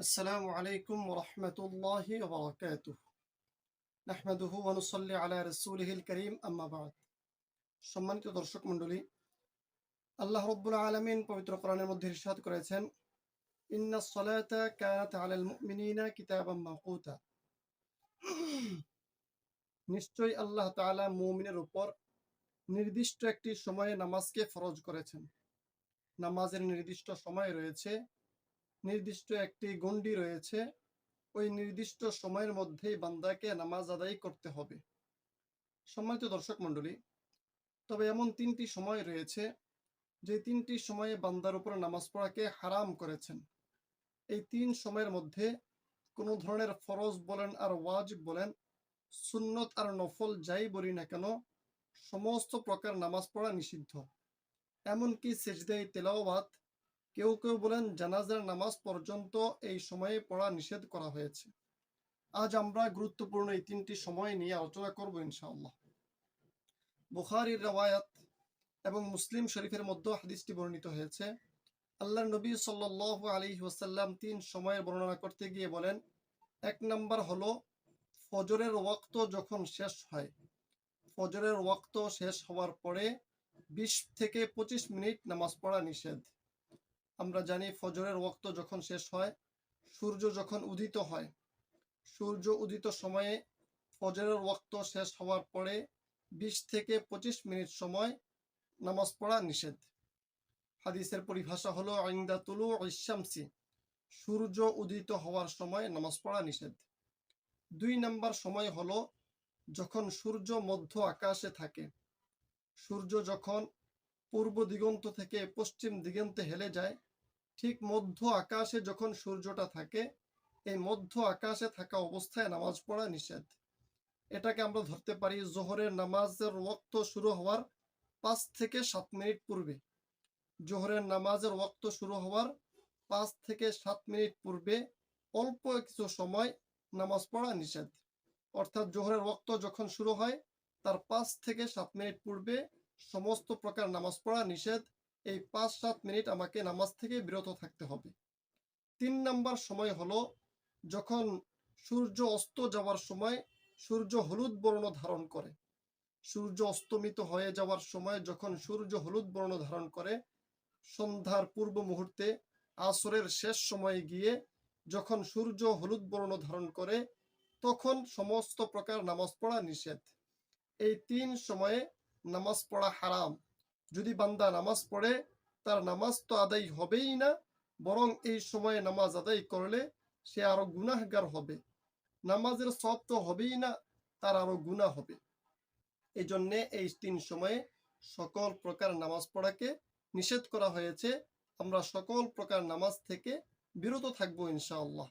السلام عليكم ورحمة الله وبركاته نحمده ونصلي على رسوله الكريم أما بعد সম্মানিত দর্শক মণ্ডলী আল্লাহ রব্বুল আলমিন পবিত্র কোরআনের মধ্যে ইরশাদ করেছেন ইন্না সলাতা কানাত আলাল মুমিনিনা কিতাবাম মাকুতা নিশ্চয়ই আল্লাহ তাআলা মুমিনের উপর নির্দিষ্ট একটি সময়ে নামাজকে ফরজ করেছেন নামাজের নির্দিষ্ট সময় রয়েছে নির্দিষ্ট একটি গণ্ডি রয়েছে। ওই নির্দিষ্ট সময়ের মধ্যেই বান্দাকে নামাজ আদায় করতে হবে। সম্মানিত দর্শক মণ্ডলী, তবে এমন তিনটি সময় রয়েছে, যে তিনটি সময়ে বান্দার উপর নামাজ পড়াকে হারাম করেছেন। এই তিন সময়ের মধ্যে কোনো ধরনের ফরজ বলেন আর ওয়াজিব বলেন, সুন্নত আর নফল যাই বলি না কেন, সমস্ত প্রকার নামাজ পড়া নিষিদ্ধ। এমনকি সেজদাই তেলাওয়াত কেউ কেউ বলেন জানাজার নামাজ পর্যন্ত এই সময়ে পড়া নিষেধ করা হয়েছে। আজ আমরা গুরুত্বপূর্ণ এই তিনটি সময় নিয়ে আলোচনা করব ইনশাআল্লাহ। বুখারির রওয়ায়াত এবং মুসলিম শরীফের মধ্যে হাদিসটি বর্ণিত হয়েছে। আল্লাহ নবী সাল্লাহ আলী ওসাল্লাম তিন সময়ের বর্ণনা করতে গিয়ে বলেন, এক নম্বর হলো ফজরের ওয়াক্ত যখন শেষ হয়, ফজরের ওয়াক্ত শেষ হওয়ার পরে বিশ থেকে পঁচিশ মিনিট নামাজ পড়া নিষেধ। আমরা জানি ফজরের ওয়াক্ত যখন শেষ হয়, সূর্য যখন উদিত হয়। সূর্য উদিত সময়ে ফজরের ওয়াক্ত শেষ হওয়ার পরে বিশ থেকে পঁচিশ মিনিট সময় নামাজ পড়া নিষেধ। হাদিসের পরিভাষা হলো, আইন্দা তুলু ইসামসি সূর্য উদিত হওয়ার সময় নামাজ পড়া নিষেধ। দুই নাম্বার সময় হলো, যখন সূর্য মধ্য আকাশে থাকে। সূর্য যখন পূর্ব দিগন্ত থেকে পশ্চিম দিগন্তে হেলে যায়। ঠিক মধ্য আকাশে যখন সূর্যটা থাকে, এই মধ্য আকাশে থাকা অবস্থায় নামাজ পড়া নিষেধ। এটাকে আমরা ধরতে পারি জোহরের নামাজের ওক্ত শুরু হওয়ার পাঁচ থেকে সাত মিনিট পূর্বে। জোহরের নামাজের ওক্ত শুরু হওয়ার পাঁচ থেকে সাত মিনিট পূর্বে অল্প কিছু সময় নামাজ পড়া নিষেধ। অর্থাৎ জোহরের ওক্ত যখন শুরু হয়, তার পাঁচ থেকে সাত মিনিট পূর্বে সমস্ত প্রকার নামাজ পড়া নিষেধ, এই পাঁচ সাত মিনিট আমাকে নামাজ থেকে বিরত থাকতে হবে। তিন নাম্বার সময় হলো যখন সূর্য অস্ত যাওয়ার সময় সূর্য হলুদ বর্ণ ধারণ করে। সূর্য অস্তমিত হয়ে যাওয়ার সময় যখন সূর্য হলুদ বর্ণ ধারণ করে, সন্ধ্যার পূর্ব মুহূর্তে আসরের শেষ সময়ে গিয়ে যখন সূর্য হলুদ বর্ণ ধারণ করে, তখন সমস্ত প্রকার নামাজ পড়া নিষেধ। এই তিন সময়ে নামাজ পড়া হারাম। যদি বান্দা নামাজ পড়ে, তার নামাজ তো আদায় হবেই না, বরং এই সময়ে নামাজ আদায় করলে সে আরও গুনাহগার হবে। নামাজের সব তো হবেই না, তার আরও গুনাহ হবে। এই জন্যে এই তিন সময়ে সকল প্রকার নামাজ পড়াকে নিষেধ করা হয়েছে। আমরা সকল প্রকার নামাজ থেকে বিরত থাকব ইনশাআল্লাহ।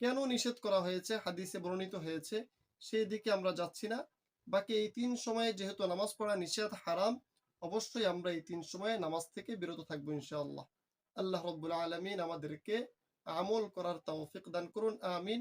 কেন নিষেধ করা হয়েছে? হাদিসে বর্ণিত হয়েছে, সেই দিকে আমরা যাচ্ছি না। বাকি এই তিন সময়ে যেহেতু নামাজ পড়া নিষেধ হারাম, অবশ্যই আমরা এই তিন সময়ে নামাজ থেকে বিরত থাকব ইনশাআল্লাহ। আল্লাহ রব্বুল আলমিন আমাদেরকে আমল করার তৌফিক দান করুন, আমিন।